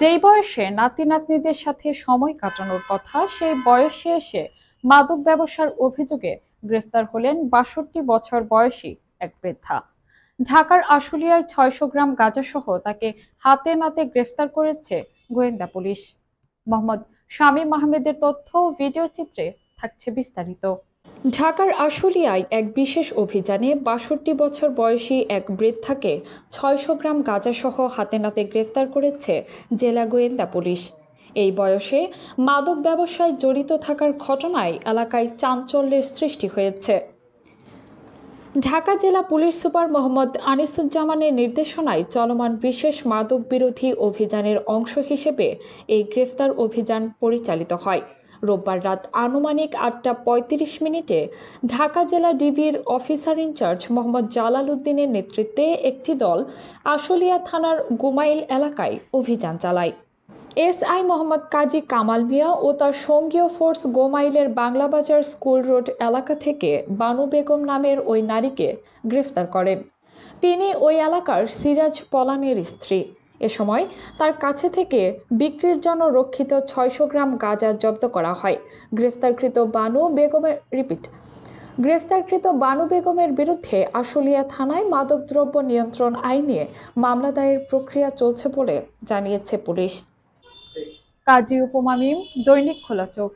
যেই বয়সে নাতি নাতনিদের সাথে সময় কাটানোর কথা, সেই বয়সে এসে মাদক ব্যবসার অভিযোগে গ্রেফতার হলেন বাষট্টি বছর বয়সী এক বৃদ্ধা। ঢাকার আশুলিয়ায় ছয়শো গ্রাম গাঁজাসহ তাকে হাতে নাতে গ্রেফতার করেছে গোয়েন্দা পুলিশ। মোহাম্মদ শামীম আহমেদের তথ্য ভিডিও চিত্রে থাকছে বিস্তারিত। ঢাকার আশুলিয়ায় এক বিশেষ অভিযানে বাষট্টি বছর বয়সী এক বৃদ্ধাকে ছয়শো গ্রাম গাঁজাসহ হাতে নাতে গ্রেফতার করেছে জেলা গোয়েন্দা পুলিশ। এই বয়সে মাদক ব্যবসায় জড়িত থাকার ঘটনায় এলাকায় চাঞ্চল্যের সৃষ্টি হয়েছে। ঢাকা জেলা পুলিশ সুপার মোহাম্মদ আনিসুজ্জামানের নির্দেশনায় চলমান বিশেষ মাদক বিরোধী অভিযানের অংশ হিসেবে এই গ্রেফতার অভিযান পরিচালিত হয়। রোববার রাত আনুমানিক আটটা পঁয়ত্রিশ মিনিটে ঢাকা জেলা ডিবির অফিসার ইনচার্জ মোহাম্মদ জালাল উদ্দিনের নেতৃত্বে একটি দল আশুলিয়া থানার গুমাইল এলাকায় অভিযান চালায়। এসআই মোহাম্মদ কাজী কামাল মিয়া ও তার সঙ্গীয় ফোর্স গোমাইলের বাংলাবাজার স্কুল রোড এলাকা থেকে বানু বেগম নামের ওই নারীকে গ্রেফতার করেন তিনি ওই এলাকার সিরাজ পলানের স্ত্রী। এ সময় তার কাছে থেকে বিক্রির জন্য রক্ষিত ছয়শো গ্রাম গাঁজা জব্দ করা হয়। গ্রেফতারকৃত বানু বেগমের রিপিট। গ্রেফতারকৃত বানু বেগমের বিরুদ্ধে আশুলিয়া থানায় মাদকদ্রব্য নিয়ন্ত্রণ আইনে মামলা দায়ের প্রক্রিয়া চলছে বলে জানিয়েছে পুলিশ। কাজী উপমামিম দৈনিক খোলা চোখ।